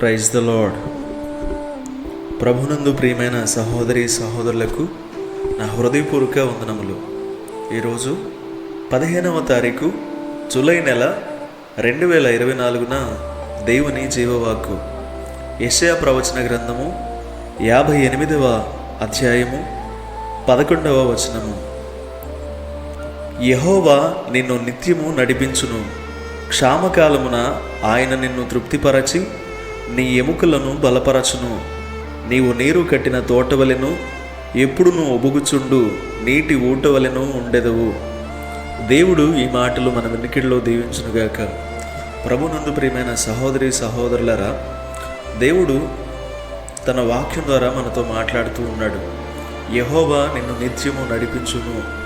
Praise the lord ప్రభునందు ప్రియమైన సహోదరి సహోదరులకు నా హృదయపూర్వక వందనములు. ఈరోజు పదిహేనవ తారీఖు జూలై నెల రెండు వేల ఇరవై నాలుగున దేవుని జీవవాక్కు. యెషయా ప్రవచన గ్రంథము యాభై ఎనిమిదవ అధ్యాయము పదకొండవ వచనము. యహోవా నిన్ను నిత్యము నడిపించును. క్షామకాలమున ఆయన నిన్ను తృప్తిపరచి నీ ఎముకలను బలపరచును. నీవు నీరు కట్టిన తోటవలెను ఎప్పుడును ఒబుగుచుండు నీటి ఊటవలెను ఉండెదవు. దేవుడు ఈ మాటలు మన వెనుకిడిలో దీవించునుగాక. ప్రభునందు ప్రియమైన సహోదరి సహోదరులరా దేవుడు తన వాక్యం ద్వారా మనతో మాట్లాడుతూ ఉన్నాడు. యహోవా నిన్ను నిత్యము నడిపించును.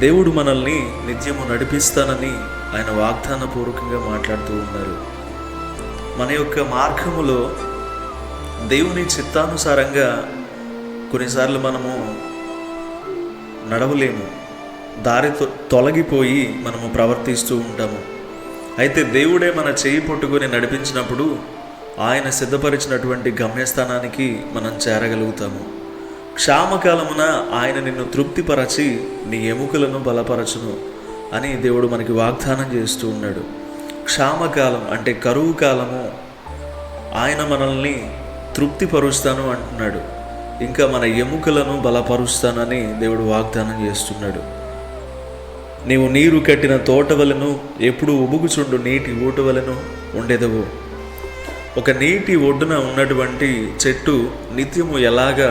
దేవుడు మనల్ని నిత్యము నడిపిస్తానని ఆయన వాగ్దానపూర్వకంగా మాట్లాడుతూ ఉన్నారు. మన యొక్క మార్గములో దేవుని చిత్తానుసారంగా కొన్నిసార్లు మనము నడవలేము. దారి తొలగిపోయి మనము ప్రవర్తిస్తూ ఉంటాము. అయితే దేవుడే మన చేయి పట్టుకొని నడిపించినప్పుడు ఆయన సిద్ధపరిచినటువంటి గమ్యస్థానానికి మనం చేరగలుగుతాము. క్షామకాలమున ఆయన నిన్ను తృప్తిపరచి నీ ఎముకలను బలపరచును అని దేవుడు మనకి వాగ్దానం చేస్తూ ఉన్నాడు. క్షామకాలం అంటే కరువు కాలము ఆయన మనల్ని తృప్తిపరుస్తాను అంటున్నాడు. ఇంకా మన ఎముకలను బలపరుస్తానని దేవుడు వాగ్దానం చేస్తున్నాడు. నీవు నీరు కట్టిన తోటవలను ఎప్పుడు ఉబుగుచుండు నీటి ఊటవలను ఉండేదవు. ఒక నీటి ఒడ్డున ఉన్నటువంటి చెట్టు నిత్యము ఎలాగా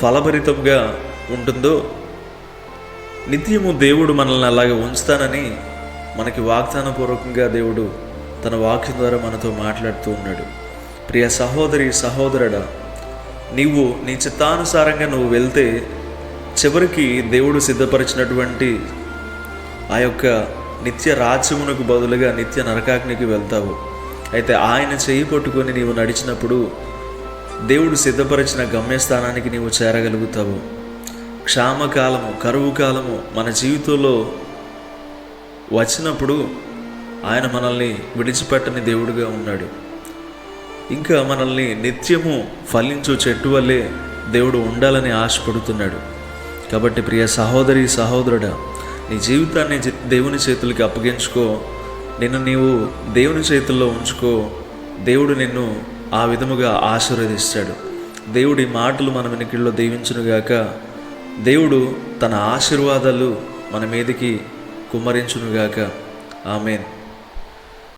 ఫలభరితంగా ఉంటుందో నిత్యము దేవుడు మనల్ని అలాగే ఉంచుతానని మనకి వాగ్దాన పూర్వకంగా దేవుడు తన వాక్యం ద్వారా మనతో మాట్లాడుతూ ఉన్నాడు. ప్రియ సహోదరి సహోదరుడా నీవు నీ చిత్తానుసారంగా నువ్వు వెళ్తే చివరికి దేవుడు సిద్ధపరిచినటువంటి ఆ యొక్క నిత్య రాజ్యమునకు బదులుగా నిత్య నరకాగ్నికి వెళ్తావు. అయితే ఆయన చేయి పట్టుకొని నీవు నడిచినప్పుడు దేవుడు సిద్ధపరిచిన గమ్యస్థానానికి నీవు చేరగలుగుతావు. క్షామకాలము కరువు కాలము మన జీవితంలో వచ్చినప్పుడు ఆయన మనల్ని విడిచిపెట్టని దేవుడుగా ఉన్నాడు. ఇంకా మనల్ని నిత్యము ఫలించు చెట్టు వల్లే దేవుడు ఉండాలని ఆశపడుతున్నాడు. కాబట్టి ప్రియ సహోదరి సహోదరుడా నీ జీవితాన్ని దేవుని చేతులకి అప్పగించుకో. నిన్ను నీవు దేవుని చేతుల్లో ఉంచుకో. దేవుడు నిన్ను ఆ విధముగా ఆశీర్వదిస్తాడు. దేవుడి మాటలు మన వెనుకల్లో దీవించునుగాక. దేవుడు తన ఆశీర్వాదాలు మన మీదకి కుమ్మరించునుగాక. ఆమెన్.